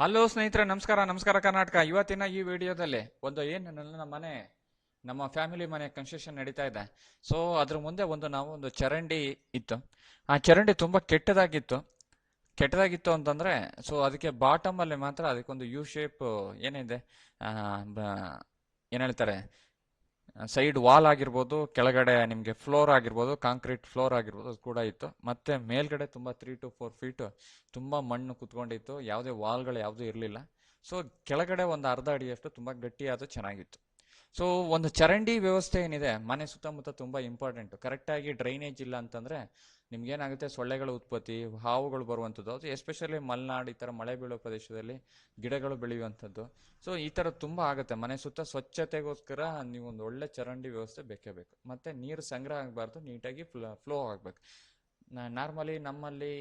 Hello ಸ್ನೇಹಿತರೆ, ನಮಸ್ಕಾರ ನಮಸ್ಕಾರ ಕರ್ನಾಟಕ. ಇವತ್ತಿನ ಈ ವಿಡಿಯೋದಲ್ಲಿ ಒಂದು ಏನು ನನ್ನ ಮನೆ, ನಮ್ಮ ಫ್ಯಾಮಿಲಿ ಮನೆ ಕನ್ಸ್ಟ್ರಕ್ಷನ್ ನಡೀತಾ ಇದೆ. ಸೊ ಅದ್ರ ಮುಂದೆ ಒಂದು ನಾವು ಒಂದು ಚರಂಡಿ ಇತ್ತು. ಆ ಚರಂಡಿ ತುಂಬ ಕೆಟ್ಟದಾಗಿತ್ತು. ಕೆಟ್ಟದಾಗಿತ್ತು ಅಂತಂದ್ರೆ ಸೊ ಅದಕ್ಕೆ ಬಾಟಮ್ ಅಲ್ಲಿ ಮಾತ್ರ ಅದಕ್ಕೊಂದು ಯು ಶೇಪ್ ಏನಿದೆ ಏನ್ ಹೇಳ್ತಾರೆ ಸೈಡ್ ವಾಲ್ ಆಗಿರ್ಬೋದು, ಕೆಳಗಡೆ ನಿಮಗೆ ಫ್ಲೋರ್ ಆಗಿರ್ಬೋದು, ಕಾಂಕ್ರೀಟ್ ಫ್ಲೋರ್ ಆಗಿರ್ಬೋದು ಅದು ಕೂಡ ಇತ್ತು. ಮತ್ತೆ ಮೇಲ್ಗಡೆ ತುಂಬ ತ್ರೀ ಟು ಫೋರ್ ಫೀಟ್ ತುಂಬ ಮಣ್ಣು ಕುತ್ಕೊಂಡಿತ್ತು. ಯಾವುದೇ ವಾಲ್ಗಳು ಯಾವುದೂ ಇರಲಿಲ್ಲ. ಸೊ ಕೆಳಗಡೆ ಒಂದು ಅರ್ಧ ಅಡಿಯಷ್ಟು ತುಂಬ ಗಟ್ಟಿಯಾದ ಚೆನ್ನಾಗಿತ್ತು. ಸೊ ಒಂದು ಚರಂಡಿ ವ್ಯವಸ್ಥೆ ಏನಿದೆ, ಮನೆ ಸುತ್ತಮುತ್ತ ತುಂಬಾ ಇಂಪಾರ್ಟೆಂಟ್ ಕರೆಕ್ಟಾಗಿ ಡ್ರೈನೇಜ್ ಇಲ್ಲ ಅಂತಂದ್ರೆ ನಿಮ್ಗೇನಾಗುತ್ತೆ, ಸೊಳ್ಳೆಗಳ ಉತ್ಪತ್ತಿ, ಹಾವುಗಳು ಬರುವಂಥದ್ದು, ಅದು ಎಸ್ಪೆಷಲಿ ಮಲೆನಾಡು ಈ ಥರ ಮಳೆ ಬೀಳೋ ಪ್ರದೇಶದಲ್ಲಿ ಗಿಡಗಳು ಬೆಳೆಯುವಂಥದ್ದು. ಸೊ ಈ ಥರ ತುಂಬ ಆಗುತ್ತೆ. ಮನೆ ಸುತ್ತ ಸ್ವಚ್ಛತೆಗೋಸ್ಕರ ನೀವು ಒಂದು ಒಳ್ಳೆ ಚರಂಡಿ ವ್ಯವಸ್ಥೆ ಬೇಕೇ ಬೇಕು. ಮತ್ತೆ ನೀರು ಸಂಗ್ರಹ ಆಗಬಾರ್ದು, ನೀಟಾಗಿ ಫ್ಲೋ ಆಗಬೇಕು. ನಾರ್ಮಲಿ ನಮ್ಮಲ್ಲಿ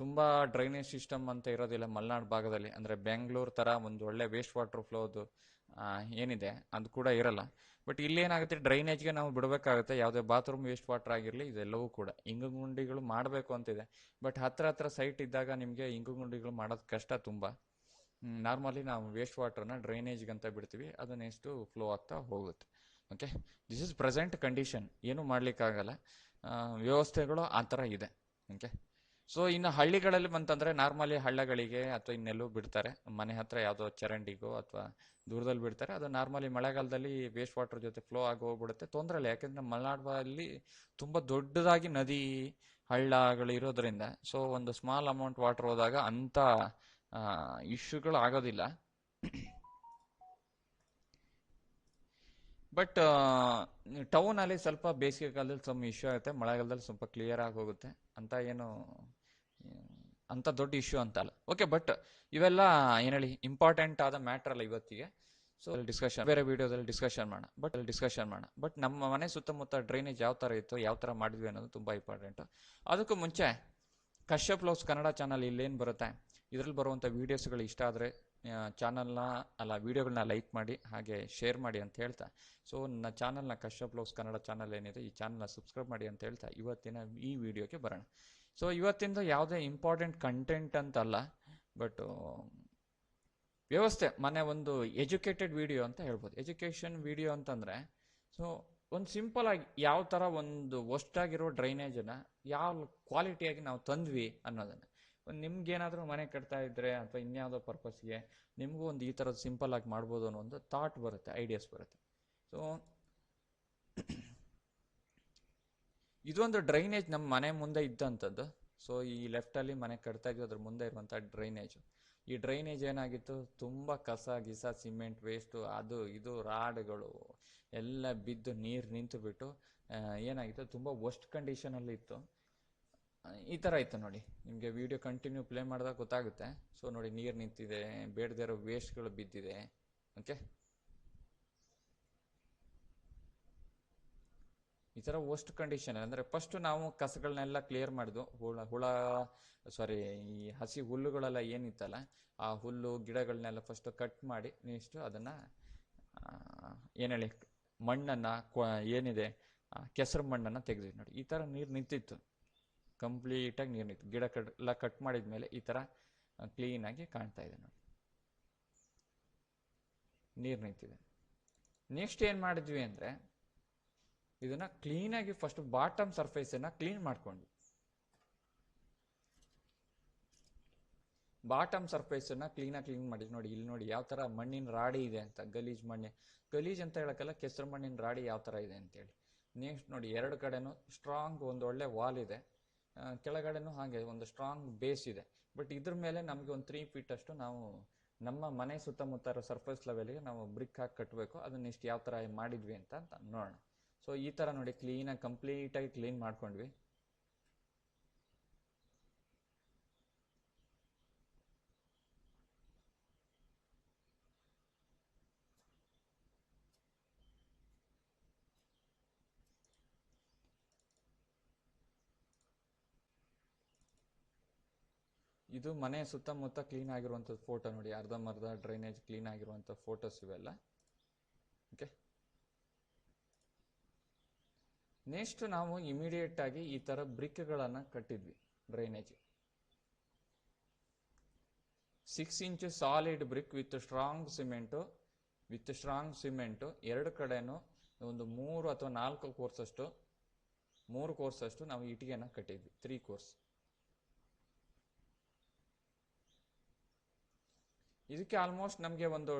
ತುಂಬ ಡ್ರೈನೇಜ್ ಸಿಸ್ಟಮ್ ಅಂತ ಇರೋದಿಲ್ಲ ಮಲೆನಾಡು ಭಾಗದಲ್ಲಿ. ಅಂದ್ರೆ ಬೆಂಗಳೂರು ತರ ಒಂದು ಒಳ್ಳೆ ವೇಸ್ಟ್ ವಾಟರ್ ಫ್ಲೋದು ಏನಿದೆ, ಅದು ಕೂಡ ಇರಲ್ಲ. ಬಟ್ ಇಲ್ಲಿ ಏನಾಗುತ್ತೆ ಡ್ರೈನೇಜ್ಗೆ ನಾವು ಬಿಡಬೇಕಾಗುತ್ತೆ, ಯಾವುದೇ ಬಾತ್ರೂಮ್ ವೇಸ್ಟ್ ವಾಟರ್ ಆಗಿರಲಿ, ಇದೆಲ್ಲವೂ ಕೂಡ. ಇಂಗು ಗುಂಡಿಗಳು ಮಾಡಬೇಕು ಅಂತಿದೆ. ಬಟ್ ಹತ್ರ ಹತ್ರ ಸೈಟ್ ಇದ್ದಾಗ ನಿಮಗೆ ಇಂಗು ಗುಂಡಿಗಳು ಮಾಡೋದು ಕಷ್ಟ ತುಂಬ. ನಾರ್ಮಲಿ ನಾವು ವೇಸ್ಟ್ ವಾಟರ್ನ ಡ್ರೈನೇಜ್ಗೆ ಅಂತ ಬಿಡ್ತೀವಿ, ಅದು ನೆಕ್ಸ್ಟು ಫ್ಲೋ ಆಗ್ತಾ ಹೋಗುತ್ತೆ. Okay this is present condition ಏನು ಮಾಡಲಿಕ್ಕಾಗಲ್ಲ. ವ್ಯವಸ್ಥೆಗಳು ಆ ಥರ ಇದೆ. ಓಕೆ ಸೊ ಇನ್ನು ಹಳ್ಳಿಗಳಲ್ಲಿ ಬಂತಂದ್ರೆ ನಾರ್ಮಲಿ ಹಳ್ಳಗಳಿಗೆ ಅಥವಾ ಇನ್ನೆಲ್ಲೂ ಬಿಡ್ತಾರೆ. ಮನೆ ಹತ್ರ ಯಾವುದೋ ಚರಂಡಿಗೋ ಅಥವಾ ದೂರದಲ್ಲಿ ಬಿಡ್ತಾರೆ. ಅದು ನಾರ್ಮಲಿ ಮಳೆಗಾಲದಲ್ಲಿ ವೇಸ್ಟ್ ವಾಟರ್ ಜೊತೆ ಫ್ಲೋ ಆಗಿ ಹೋಗ್ಬಿಡುತ್ತೆ. ತೊಂದರೆ ಇಲ್ಲ ಯಾಕಂದ್ರೆ ಮಲೆನಾಡಲ್ಲಿ ತುಂಬಾ ದೊಡ್ಡದಾಗಿ ನದಿ ಹಳ್ಳಗಳು ಇರೋದ್ರಿಂದ ಸೊ ಒಂದು ಸ್ಮಾಲ್ ಅಮೌಂಟ್ ವಾಟರ್ ಹೋದಾಗ ಅಂತ ಇಶ್ಯೂಗಳು ಆಗೋದಿಲ್ಲ. ಬಟ್ ಟೌನ್ ಅಲ್ಲಿ ಸ್ವಲ್ಪ ಬೇಸಿಗೆ ಕಾಲದಲ್ಲಿ ಸ್ವಲ್ಪ ಇಶ್ಯೂ ಆಗುತ್ತೆ. ಮಳೆಗಾಲದಲ್ಲಿ ಸ್ವಲ್ಪ ಕ್ಲಿಯರ್ ಆಗಿ ಹೋಗುತ್ತೆ. ಅಂತ ಏನು ಅಂತ ದೊಡ್ಡ ಇಶ್ಯೂ ಅಂತ ಅಲ್ಲ. ಓಕೆ ಬಟ್ ಇವೆಲ್ಲ ಏನ್ ಹೇಳಿ ಇಂಪಾರ್ಟೆಂಟ್ ಆದ ಮ್ಯಾಟರ್ ಅಲ್ಲ ಇವತ್ತಿಗೆ. ಸೊ ಅಲ್ಲಿ ಡಿಸ್ಕಷನ್ ಬೇರೆ ವಿಡಿಯೋದಲ್ಲಿ ಡಿಸ್ಕಷನ್ ಮಾಡೋಣ. ಬಟ್ ಅಲ್ಲಿ ಡಿಸ್ಕಷನ್ ಮಾಡೋಣ. ಬಟ್ ನಮ್ಮ ಮನೆ ಸುತ್ತಮುತ್ತ ಡ್ರೈನೇಜ್ ಯಾವ ಥರ ಇತ್ತು, ಯಾವ ಥರ ಮಾಡಿದ್ವಿ ಅನ್ನೋದು ತುಂಬ ಇಂಪಾರ್ಟೆಂಟ್ ಅದಕ್ಕೂ ಮುಂಚೆ ಕಶ್ಯಪ್ ಲವ್ಸ್ ಕನ್ನಡ ಚಾನಲ್ ಇಲ್ಲೇನು ಬರುತ್ತೆ? ಇದರಲ್ಲಿ ಬರುವಂಥ ವೀಡಿಯೋಸ್ಗಳು ಇಷ್ಟ ಆದರೆ ಚಾನಲ್ನ ಅಲ್ಲ ವೀಡಿಯೋಗಳನ್ನ ಲೈಕ್ ಮಾಡಿ, ಹಾಗೆ ಶೇರ್ ಮಾಡಿ ಅಂತ ಹೇಳ್ತಾ. ಸೊ ನನ್ನ ಚಾನಲ್ನ ಕಶ್ಯಪ್ ಲವ್ಸ್ ಕನ್ನಡ ಚಾನಲ್ ಏನಿದೆ, ಈ ಚಾನಲ್ನ ಸಬ್ಸ್ಕ್ರೈಬ್ ಮಾಡಿ ಅಂತ ಹೇಳ್ತಾ ಇವತ್ತಿನ ಈ ವಿಡಿಯೋಗೆ ಬರೋಣ. ಸೊ ಇವತ್ತಿಂದ ಯಾವುದೇ ಇಂಪಾರ್ಟೆಂಟ್ ಕಂಟೆಂಟ್ ಅಂತಲ್ಲ ಬಟ್ ವ್ಯವಸ್ಥೆ, ಮನೆ ಒಂದು ಎಜುಕೇಟೆಡ್ ವಿಡಿಯೋ ಅಂತ ಹೇಳ್ಬೋದು. ಎಜುಕೇಷನ್ ವಿಡಿಯೋ ಅಂತಂದ್ರೆ ಸೊ ಒಂದು ಸಿಂಪಲ್ ಆಗಿ ಯಾವ ಥರ ಒಂದು ಆಗಿರೋ ಡ್ರೈನೇಜನ್ನ ಯಾವ ಕ್ವಾಲಿಟಿಯಾಗಿ ನಾವು ತಂದ್ವಿ ಅನ್ನೋದನ್ನ. ಒಂದು ನಿಮ್ಗೇನಾದರೂ ಮನೆ ಕಟ್ತಾ ಇದ್ರೆ ಅಥವಾ ಇನ್ಯಾವುದೋ ಪರ್ಪಸ್ಗೆ ನಿಮಗೂ ಒಂದು ಈ ಥರದ್ದು ಸಿಂಪಲ್ ಆಗಿ ಮಾಡ್ಬೋದು ಅನ್ನೋ ಒಂದು ಥಾಟ್ ಬರುತ್ತೆ ಐಡಿಯಾಸ್ ಬರುತ್ತೆ. ಸೊ ಇದೊಂದು ಡ್ರೈನೇಜ್ ನಮ್ಮ ಮನೆ ಮುಂದೆ ಇದ್ದಂಥದ್ದು. ಸೊ ಈ ಲೆಫ್ಟಲ್ಲಿ ಮನೆ ಕಟ್ತಾ ಇದ್ವಿ ಅದ್ರ ಮುಂದೆ ಇರುವಂಥ ಡ್ರೈನೇಜ್. ಈ ಡ್ರೈನೇಜ್ ಏನಾಗಿತ್ತು? ತುಂಬ ಕಸ ಗಿಸ ಸಿಮೆಂಟ್ ವೇಸ್ಟು ಅದು ಇದು ರಾಡ್ಗಳು ಎಲ್ಲ ಬಿದ್ದು ನೀರು ನಿಂತು ಬಿಟ್ಟು ಆ, ಏನಾಗಿತ್ತು? ತುಂಬ ವರ್ಸ್ಟ್ ಕಂಡೀಷನಲ್ಲಿ ಇತ್ತು. ಈ ಥರ ಇತ್ತು ನೋಡಿ. ನಿಮಗೆ ವಿಡಿಯೋ ಕಂಟಿನ್ಯೂ ಪ್ಲೇ ಮಾಡಿದಾಗ ಗೊತ್ತಾಗುತ್ತೆ. ಸೊ ನೋಡಿ ನೀರು ನಿಂತಿದೆ ಬೇಡದೇ ಇರೋ ವೇಸ್ಟ್ಗಳು ಬಿದ್ದಿದೆ. ಓಕೆ ಈ ಥರ ವರ್ಸ್ಟ್ ಕಂಡೀಷನ್ ಅಂದರೆ ಫಸ್ಟ್ ನಾವು ಕಸಗಳನ್ನೆಲ್ಲ ಕ್ಲಿಯರ್ ಮಾಡಿದ್ವು ಹುಳ ಹುಳ ಸಾರಿ ಈ ಹಸಿ ಹುಲ್ಲುಗಳೆಲ್ಲ ಏನಿತ್ತಲ್ಲ, ಆ ಹುಲ್ಲು, ಗಿಡಗಳನ್ನೆಲ್ಲ ಫಸ್ಟ್ ಕಟ್ ಮಾಡಿ ನೆಕ್ಸ್ಟ್ ಅದನ್ನು ಏನು ಹೇಳಿ, ಮಣ್ಣನ್ನು ಏನಿದೆ ಕೆಸರು ಮಣ್ಣನ್ನು ತೆಗೆದಿದ್ವಿ ನೋಡಿ. ಈ ಥರ ನೀರು ನಿಂತಿತ್ತು. ಕಂಪ್ಲೀಟಾಗಿ ನೀರು ನಿಂತು. ಗಿಡ ಕಟ್ ಎಲ್ಲ ಕಟ್ ಮಾಡಿದ ಮೇಲೆ ಈ ಥರ ಕ್ಲೀನಾಗಿ ಕಾಣ್ತಾ ಇದೆ ನೋಡಿ. ನೀರು ನಿಂತಿದೆ. ನೆಕ್ಸ್ಟ್ ಏನು ಮಾಡಿದ್ವಿ ಅಂದರೆ ಇದನ್ನ ಕ್ಲೀನಾಗಿ ಫಸ್ಟ್ ಬಾಟಮ್ ಸರ್ಫೇಸನ್ನು ಕ್ಲೀನ್ ಮಾಡ್ಕೊಂಡ್ವಿ ಬಾಟಮ್ ಸರ್ಫೇಸನ್ನು ಕ್ಲೀನಾಗಿ ಕ್ಲೀನ್ ಮಾಡಿದ್ವಿ ನೋಡಿ, ಇಲ್ಲಿ ನೋಡಿ ಯಾವ ಥರ ಮಣ್ಣಿನ ರಾಡಿ ಇದೆ ಅಂತ, ಗಲೀಜ್ ಮಣ್ಣೆ. ಗಲೀಜ್ ಅಂತ ಹೇಳಕ್ಕಲ್ಲ, ಕೆಸರು ಮಣ್ಣಿನ ರಾಡಿ ಯಾವ ಥರ ಇದೆ ಅಂತೇಳಿ. ನೆಕ್ಸ್ಟ್ ನೋಡಿ, ಎರಡು ಕಡೆನೂ ಸ್ಟ್ರಾಂಗ್ ಒಂದು ಒಳ್ಳೆ ವಾಲ್ ಇದೆ. ಕೆಳಗಡೆನೂ ಹಾಗೆ ಒಂದು ಸ್ಟ್ರಾಂಗ್ ಬೇಸ್ ಇದೆ. ಬಟ್ ಇದ್ರ ಮೇಲೆ ನಮಗೆ ಒಂದು ತ್ರೀ ಫೀಟ್ ಅಷ್ಟು ನಾವು ನಮ್ಮ ಮನೆ ಸುತ್ತಮುತ್ತ ಸರ್ಫೇಸ್ ಲೆವೆಲ್ಗೆ ನಾವು ಬ್ರಿಕ್ ಹಾಕಿ ಕಟ್ಟಬೇಕು ಅದನ್ನ ಇಷ್ಟು ಯಾವ ಥರ ಮಾಡಿದ್ವಿ ಅಂತ ಅಂತ ನೋಡೋಣ. ಸೊ ಈ ಥರ ನೋಡಿ ಕ್ಲೀನಾಗಿ ಕಂಪ್ಲೀಟಾಗಿ ಕ್ಲೀನ್ ಮಾಡ್ಕೊಂಡ್ವಿ. ಇದು ಮನೆ ಸುತ್ತಮುತ್ತ ಕ್ಲೀನ್ ಆಗಿರುವಂತ ಫೋಟೋ ನೋಡಿ. ಅರ್ಧಮರ್ಧ ಡ್ರೈನೇಜ್ ಕ್ಲೀನ್ ಆಗಿರುವಂಥ ಫೋಟೋಸ್ ಇವೆಲ್ಲ. ಓಕೆ ನೆಕ್ಸ್ಟ್ ನಾವು ಇಮಿಡಿಯೇಟ್ ಆಗಿ ಈ ಥರ ಬ್ರಿಕ್ಗಳನ್ನು ಕಟ್ಟಿದ್ವಿ drainage six inch solid brick with strong cement with strong cement ಎರಡು ಕಡೆನೂ ಒಂದು ಮೂರು ಅಥವಾ ನಾಲ್ಕು ಕೋರ್ಸಷ್ಟು ಮೂರು ಕೋರ್ಸಷ್ಟು ನಾವು ಇಟ್ಟಿಗೆನ ಕಟ್ಟಿದ್ವಿ ತ್ರೀ ಕೋರ್ಸ್ ಇದಕ್ಕೆ ಆಲ್ಮೋಸ್ಟ್ ನಮಗೆ ಒಂದು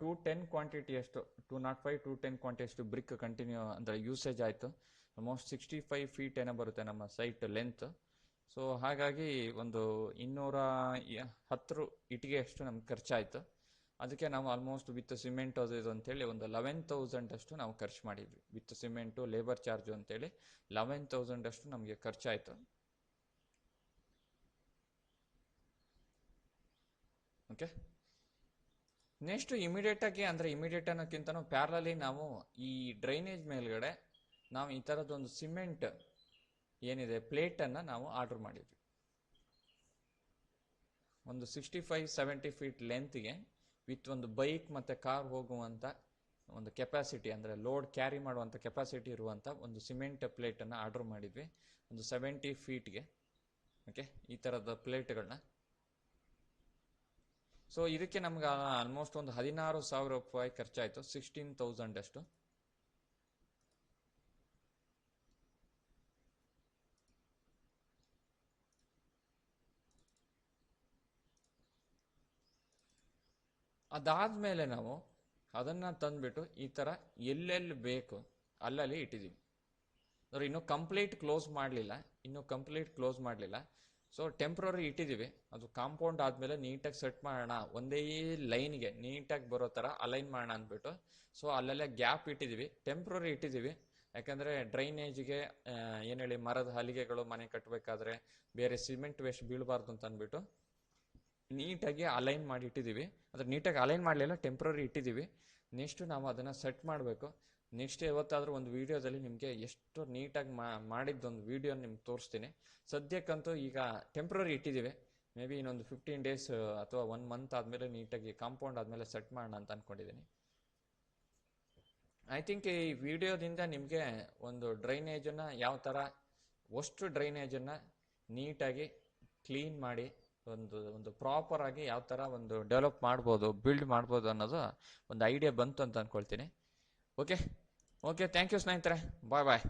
ಟೂ ಟೆನ್ ಕ್ವಾಂಟಿಟಿ ಅಷ್ಟು two not five two ten quantity ಅಷ್ಟು ಬ್ರಿಕ್ ಕಂಟಿನ್ಯೂ ಅಂದರೆ ಯೂಸೇಜ್ ಆಯಿತು. ಆಲ್ಮೋಸ್ಟ್ ಸಿಕ್ಸ್ಟಿ ಫೈವ್ ಫೀಟ್ ಏನೋ ಬರುತ್ತೆ ನಮ್ಮ ಸೈಟ್ ಲೆಂತ್ ಸೊ ಹಾಗಾಗಿ ಒಂದು ಇನ್ನೂರ ಹತ್ತು ಇಟ್ಟಿಗೆ ಅಷ್ಟು ನಮ್ಗೆ ಖರ್ಚಾಯಿತು. ಅದಕ್ಕೆ ನಾವು ಆಲ್ಮೋಸ್ಟ್ ವಿತ್ ಸಿಮೆಂಟ್ ಅದು ಇದು ಅಂತೇಳಿ ಒಂದು ಲೆವೆನ್ ತೌಸಂಡ್ ಅಷ್ಟು ನಾವು ಖರ್ಚು ಮಾಡಿದ್ವಿ. ವಿತ್ ಸಿಮೆಂಟು ಲೇಬರ್ ಚಾರ್ಜು ಅಂತೇಳಿ ಲೆವೆನ್ ತೌಸಂಡ್ ಅಷ್ಟು ನಮಗೆ ಖರ್ಚಾಯಿತು. ಓಕೆ? ನೆಕ್ಸ್ಟ್ ಇಮಿಡಿಯೇಟ್ ಆಗಿ ಅಂದರೆ ಇಮಿಡಿಯೇಟ್ ಅನ್ನೋಕ್ಕಿಂತನೂ ಪ್ಯಾರಲಲ್ಲಿ ನಾವು ಈ ಡ್ರೈನೇಜ್ ಮೇಲ್ಗಡೆ ನಾವು ಈ ಥರದ್ದೊಂದು ಸಿಮೆಂಟ್ ಏನಿದೆ ಪ್ಲೇಟನ್ನು ನಾವು ಆರ್ಡರ್ ಮಾಡಿದ್ವಿ. ಒಂದು ಸಿಕ್ಸ್ಟಿ ಫೈವ್ ಸೆವೆಂಟಿ ಫೀಟ್ ಲೆಂತ್ಗೆ ವಿತ್ ಒಂದು ಬೈಕ್ ಮತ್ತು ಕಾರ್ ಹೋಗುವಂಥ ಒಂದು ಕೆಪಾಸಿಟಿ ಅಂದರೆ ಲೋಡ್ ಕ್ಯಾರಿ ಮಾಡುವಂಥ ಕೆಪಾಸಿಟಿ ಇರುವಂಥ ಒಂದು ಸಿಮೆಂಟ್ ಪ್ಲೇಟನ್ನು ಆರ್ಡರ್ ಮಾಡಿದ್ವಿ. ಒಂದು ಸೆವೆಂಟಿ ಫೀಟ್ಗೆ ಓಕೆ ಈ ಥರದ ಪ್ಲೇಟ್ಗಳನ್ನ ಸೊ ಇದಕ್ಕೆ ನಮ್ಗೆ ಆಲ್ಮೋಸ್ಟ್ ಒಂದು ಹದಿನಾರು ಸಾವಿರ ರೂಪಾಯಿ ಖರ್ಚಾಯಿತು. ಸಿಕ್ಸ್ಟೀನ್ ತೌಸಂಡ್ ಅಷ್ಟು. ಅದಾದ್ಮೇಲೆ ನಾವು ಅದನ್ನ ತಂದ್ಬಿಟ್ಟು ಈ ತರ ಎಲ್ಲೆಲ್ಲಿ ಬೇಕು ಅಲ್ಲಲ್ಲಿ ಇಟ್ಟಿದ್ದೀವಿ ಅಂದ್ರೆ ಇನ್ನೂ ಕಂಪ್ಲೀಟ್ ಕ್ಲೋಸ್ ಮಾಡಲಿಲ್ಲ. ಇನ್ನು ಕಂಪ್ಲೀಟ್ ಕ್ಲೋಸ್ ಮಾಡಲಿಲ್ಲ. ಸೊ ಟೆಂಪ್ರರಿ ಇಟ್ಟಿದ್ದೀವಿ ಅದು ಕಾಂಪೌಂಡ್ ಆದಮೇಲೆ ನೀಟಾಗಿ ಸೆಟ್ ಮಾಡೋಣ. ಒಂದೇ ಲೈನ್ಗೆ ನೀಟಾಗಿ ಬರೋ ಥರ ಅಲೈನ್ ಮಾಡೋಣ ಅಂದ್ಬಿಟ್ಟು. ಸೊ ಅಲ್ಲೆಲ್ಲ ಗ್ಯಾಪ್ ಇಟ್ಟಿದ್ದೀವಿ ಟೆಂಪ್ರರಿ ಇಟ್ಟಿದ್ದೀವಿ ಯಾಕಂದರೆ ಡ್ರೈನೇಜ್ಗೆ ಏನು ಹೇಳಿ, ಮರದ ಹಲಿಗೆಗಳು ಮನೆ ಕಟ್ಟಬೇಕಾದ್ರೆ ಬೇರೆ ಸಿಮೆಂಟ್ ವೇಸ್ಟ್ ಬೀಳಬಾರ್ದು ಅಂತ ಅಂದ್ಬಿಟ್ಟು ನೀಟಾಗಿ ಅಲೈನ್ ಮಾಡಿ ಇಟ್ಟಿದ್ದೀವಿ ಅದು ನೀಟಾಗಿ ಅಲೈನ್ ಮಾಡಲಿಲ್ಲ ಟೆಂಪ್ರರಿ ಇಟ್ಟಿದ್ದೀವಿ ನೆಕ್ಸ್ಟ್ ನಾವು ಅದನ್ನು ಸೆಟ್ ಮಾಡಬೇಕು. ನೆಕ್ಸ್ಟ್ ಯಾವತ್ತಾದರೂ ಒಂದು ವಿಡಿಯೋದಲ್ಲಿ ನಿಮಗೆ ಎಷ್ಟು ನೀಟಾಗಿ ಮಾಡಿದ್ದೊಂದು ವಿಡಿಯೋ ನಿಮ್ಗೆ ತೋರಿಸ್ತೀನಿ. ಸದ್ಯಕ್ಕಂತೂ ಈಗ ಟೆಂಪ್ರರಿ ಇಟ್ಟಿದ್ದೀವಿ. ಮೇ ಬಿ ಇನ್ನೊಂದು ಫಿಫ್ಟೀನ್ ಡೇಸ್ ಅಥವಾ ಒನ್ ಮಂತ್ ಆದಮೇಲೆ ನೀಟಾಗಿ ಕಾಂಪೌಂಡ್ ಆದಮೇಲೆ ಸೆಟ್ ಮಾಡೋಣ ಅಂತ ಅಂದ್ಕೊಂಡಿದ್ದೀನಿ ಐ ಥಿಂಕ್ ಈ ವಿಡಿಯೋದಿಂದ ನಿಮಗೆ ಒಂದು ಡ್ರೈನೇಜನ್ನು ಯಾವ ಥರ ಅಷ್ಟು ಡ್ರೈನೇಜನ್ನು ನೀಟಾಗಿ ಕ್ಲೀನ್ ಮಾಡಿ, ಒಂದು ಒಂದು ಪ್ರಾಪರಾಗಿ ಯಾವ ಥರ ಒಂದು ಡೆವಲಪ್ ಮಾಡ್ಬೋದು ಬಿಲ್ಡ್ ಮಾಡ್ಬೋದು ಅನ್ನೋದು ಒಂದು ಐಡಿಯಾ ಬಂತು ಅಂತ ಅಂದ್ಕೊಳ್ತೀನಿ ಓಕೆ ಓಕೆ ಥ್ಯಾಂಕ್ ಯು ಸ್ನೇಹಿತರೆ ಬಾಯ್ ಬಾಯ್